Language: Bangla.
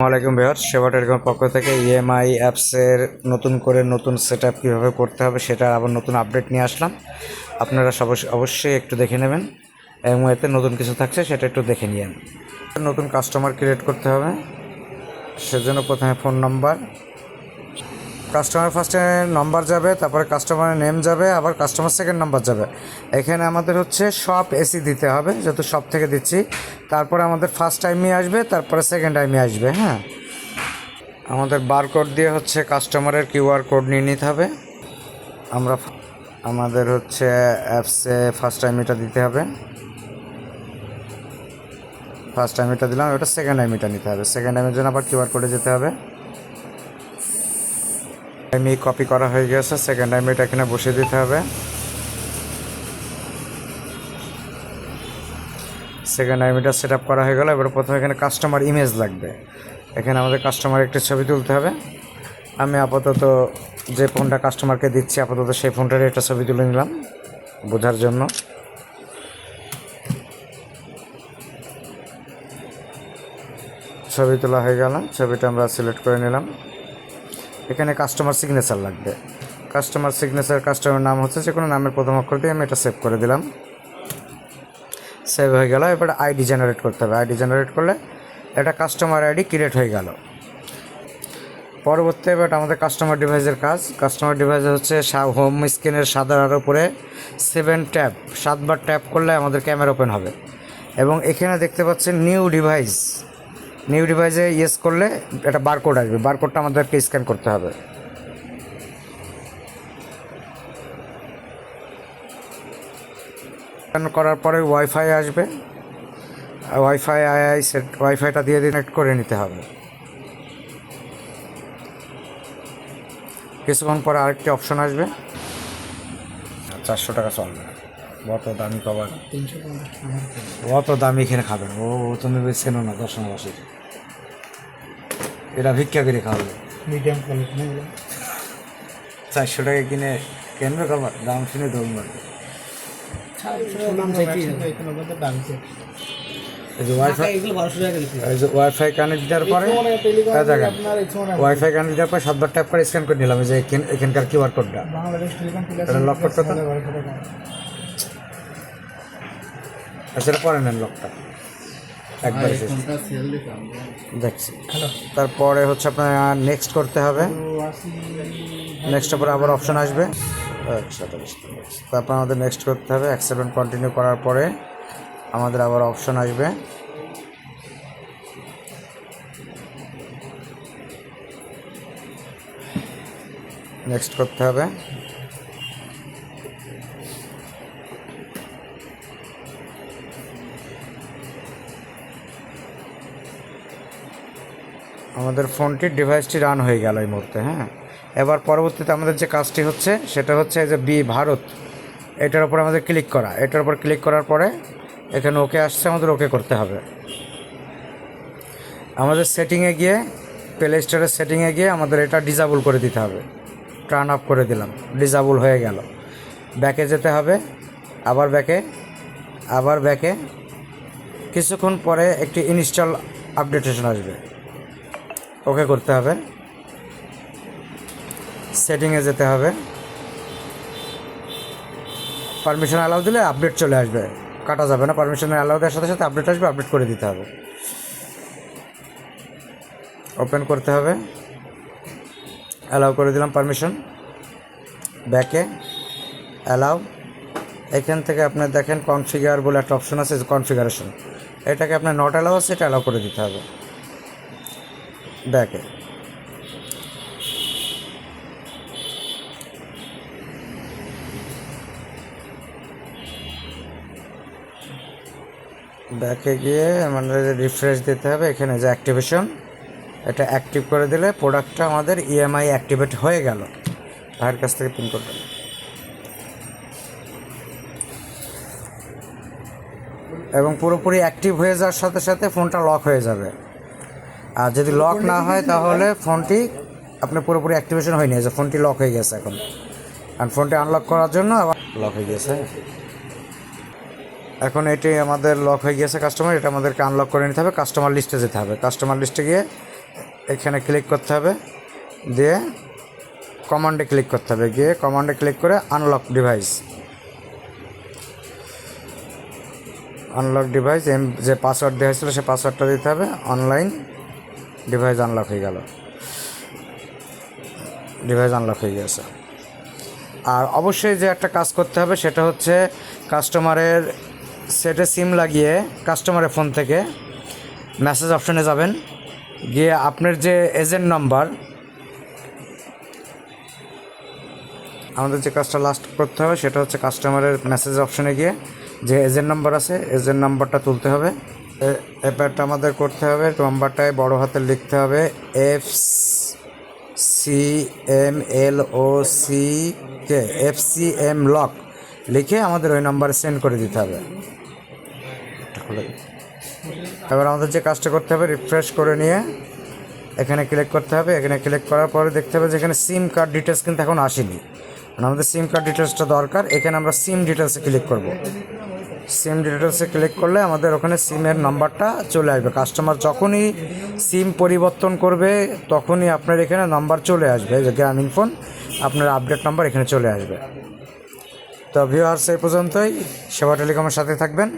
আসসালামাইকুম বিহার সেবা টেলিকম পক্ষ থেকে E ইএমআই অ্যাপসের নতুন করে নতুন সেট আপ কীভাবে করতে হবে সেটা আবার নতুন আপডেট নিয়ে আসলাম। আপনারা অবশ্যই একটু দেখে নেবেন এবং এতে নতুন কিছু থাকছে সেটা একটু দেখে নিয়েন। নতুন কাস্টমার ক্রিয়েট করতে হবে। সেজন্য প্রথমে ফোন নাম্বার কাস্টমার ফার্স্টে নাম্বার যাবে, তারপরে কাস্টমারের নেম যাবে, আবার কাস্টমার সেকেন্ড নাম্বার যাবে। এখানে আমাদের হচ্ছে সব এসি দিতে হবে, যেহেতু সব থেকে দিচ্ছি। তারপরে আমাদের ফার্স্ট টাইমই আসবে, তারপরে সেকেন্ড টাইমই আসবে হ্যাঁ? আমাদের বারকোড দিয়ে হচ্ছে কাস্টমারের কিউআর কোড নিয়ে নিতে হবে। আমরা আমাদের হচ্ছে অ্যাপসে ফার্স্ট টাইম এটা দিতে হবে। ফার্স্ট টাইম এটা দিলাম ওটা সেকেন্ড টাইম এটা নিতে হবে। সেকেন্ড টাইমের জন্য আবার কিউআর কোডে যেতে হবে। টাইমে কপি করা হয়ে গেছে সেকেন্ড টাইম এটা এখানে বসিয়ে দিতে হবে। সেকেন্ড এটা সেট আপ করা হয়ে গেল, এবার প্রথমে এখানে কাস্টমার ইমেজ লাগবে। এখানে আমাদের কাস্টমার একটি ছবি তুলতে হবে। আমি আপাতত যে ফোনটা কাস্টমারকে দিচ্ছি, আপাতত সেই ফোনটারই একটা ছবি তুলে নিলাম, বোঝার জন্য। ছবি তোলা হয়ে গেল, ছবিটা আমরা সিলেক্ট করে নিলাম। এখানে কাস্টমার সিগনেচার লাগবে। কাস্টমার সিগনেচার কাস্টমার নাম হচ্ছে যে কোনো নামের প্রথম অক্ষর দিয়ে আমি এটা সেভ করে দিলাম। সেভ হয়ে গেল, এবার আইডি জেনারেট করতে হবে। আইডি জেনারেট করলে এটা কাস্টমার আইডি ক্রিয়েট হয়ে গেল। পরবর্তী এবার আমাদের কাস্টমার ডিভাইসের কাজ। কাস্টমার ডিভাইস হচ্ছে হোম স্ক্রিনের সাদার উপরে সেভেন ট্যাপ সাতবার ট্যাপ করলে আমাদের ক্যামেরা ওপেন হবে। এবং এখানে দেখতে পাচ্ছেন নিউ ডিভাইস নিউ ডিভাইসে ইয়েস করলে একটা বারকোড আসবে। বারকোডটা আমাদেরকে স্ক্যান করতে হবে। স্ক্যান করার পরে ওয়াইফাই আসবে। ওয়াইফাই আই সেট ওয়াইফাইটা দিয়ে কানেক্ট করে নিতে হবে। কিছুক্ষণ পরে আরেকটি অপশন আসবে। চারশো টাকা চলবে। অত দামি কভার অত দামি এখানে খাবেন? ও তুমি চেনো না দর্শনবাসীর এটা ভিক্ষা করে খাওয়াবে মিডিয়াম কোয়ালিটি চারশো টাকা কিনে কেনবে খাবার দাম শুনে মারবে। দাম যে ওয়াইফাই কানেক্ট দেওয়ার পরে ওয়াইফাই কানেক্ট দেওয়ার পরে সাতবার ট্যাপ করে স্ক্যান করে নিলাম যে এখান- এখানকার কিউআর কোডটা এটা লক করতে তো? বারোশো পরে নেন লকটা একবার দেখছি। তারপরে হচ্ছে আপনার নেক্সট করতে হবে। নেক্সটের পরে আবার অপশন আসবে। তারপর আমাদের নেক্সট করতে হবে। অ্যাকসেপ্ট কন্টিনিউ করার পরে আমাদের আবার অপশন আসবে। নেক্সট করতে হবে। আমাদের ফোনটির ডিভাইসটি রান হয়ে গেল এই মুহূর্তে হ্যাঁ। এবার পরবর্তীতে আমাদের যে কাজটি হচ্ছে, সেটা হচ্ছে যে বি ভারত, এটার উপর আমাদের ক্লিক করা। এটার উপর ক্লিক করার পরে এখানে ওকে আসছে, আমাদের ওকে করতে হবে। আমাদের সেটিংয়ে গিয়ে প্লে স্টোরের সেটিংয়ে গিয়ে আমাদের এটা ডিজাবল করে দিতে হবে। টার্ন অফ করে দিলাম ডিজাবল হয়ে গেল। ব্যাকে যেতে হবে, আবার ব্যাকে আবার ব্যাকে কিছুক্ষণ পরে একটি ইনস্টল আপডেটেশন আসবে। ওকে করতে হবে। সেটিংয়ে যেতে হবে। পারমিশন অ্যালাউ দিলে আপডেট চলে আসবে। কাটা যাবে না। পারমিশন অ্যালাউ দেওয়ার সাথে সাথে আপডেট আসবে আপডেট করে দিতে হবে। ওপেন করতে হবে। অ্যালাউ করে দিলাম পারমিশন ব্যাকে অ্যালাউ এখান থেকে আপনার দেখেন কনফিগার বলে একটা অপশন আছে কনফিগারেশন এটাকে আপনার নট অ্যালাউ আছে, এটা অ্যালাউ করে দিতে হবে। ব্যাকে ব্যাকে গিয়ে আমাদের রিফ্রেশ দিতে হবে, এখানে যে অ্যাক্টিভেশন এটা অ্যাক্টিভ করে দিলে প্রোডাক্টটা আমাদের ইএমআই অ্যাক্টিভেট হয়ে গেল। ভাইয়ের কাছ থেকে পিন করবেন এবং পুরোপুরি অ্যাক্টিভ হয়ে যাওয়ার সাথে সাথে ফোনটা লক হয়ে যাবে। আর যদি লক না হয় তাহলে ফোনটি আপনার পুরোপুরি অ্যাক্টিভেশন হয়নি। যে ফোনটি লক হয়ে গেছে এখন। আর ফোনটি আনলক করার জন্য আবার লক হয়ে গেছে। এখন এটি আমাদের লক হয়ে গেছে কাস্টমার এটা আমাদেরকে আনলক করে নিতে হবে কাস্টমার লিস্টে যেতে হবে। কাস্টমার লিস্টে গিয়ে এখানে ক্লিক করতে হবে, দিয়ে কমান্ডে ক্লিক করতে হবে। গিয়ে কমান্ডে ক্লিক করে unlock device unlock device M যে পাসওয়ার্ড দেওয়া হয়েছিল, সে পাসওয়ার্ডটা দিতে হবে। অনলাইন ডিভাইস আনলক হয়ে গেল। ডিভাইস আনলক হয়ে গেছে। আর অবশ্যই যে একটা কাজ করতে হবে সেটা হচ্ছে কাস্টমারের সেটে সিম লাগিয়ে কাস্টমারের ফোন থেকে মেসেজ অপশনে যাবেন। গিয়ে আপনার যে এজেন্ট নাম্বার আমাদের যে কাজটা লাস্ট করতে হবে সেটা হচ্ছে কাস্টমারের মেসেজ অপশনে গিয়ে যে এজেন্ট নাম্বার আছে এজেন্ট নাম্বারটা তুলতে হবে। এবারটা আমাদের করতে হবে, নাম্বারটায় বড় হাতে লিখতে হবে F C M L O C K F C M lock লিখে আমাদের ওই নাম্বারে সেন্ড করে দিতে হবে। এবার আমাদের যে কাজটা করতে হবে রিফ্রেশ করে নিয়ে এখানে ক্লিক করতে হবে, এখানে ক্লিক করার পরে দেখতে হবে যে এখানে সিম কার্ড ডিটেলস কিন্তু এখন আসেনি। মানে আমাদের সিম কার্ড ডিটেলসটা দরকার, এখানে আমরা সিম ডিটেলসে ক্লিক করব। সিম ডিটেলসে ক্লিক করলে আমাদের ওখানে সিমের নাম্বারটা চলে আসবে। কাস্টমার যখনই সিম পরিবর্তন করবে, তখনই আপনার এখানে নাম্বার চলে আসবে। যে গ্রামীণ ফোন আপনার আপডেট নাম্বার এখানে চলে আসবে। তো ভিউয়ার্স এই পর্যন্তই। সেবা টেলিকমের সাথে থাকবেন।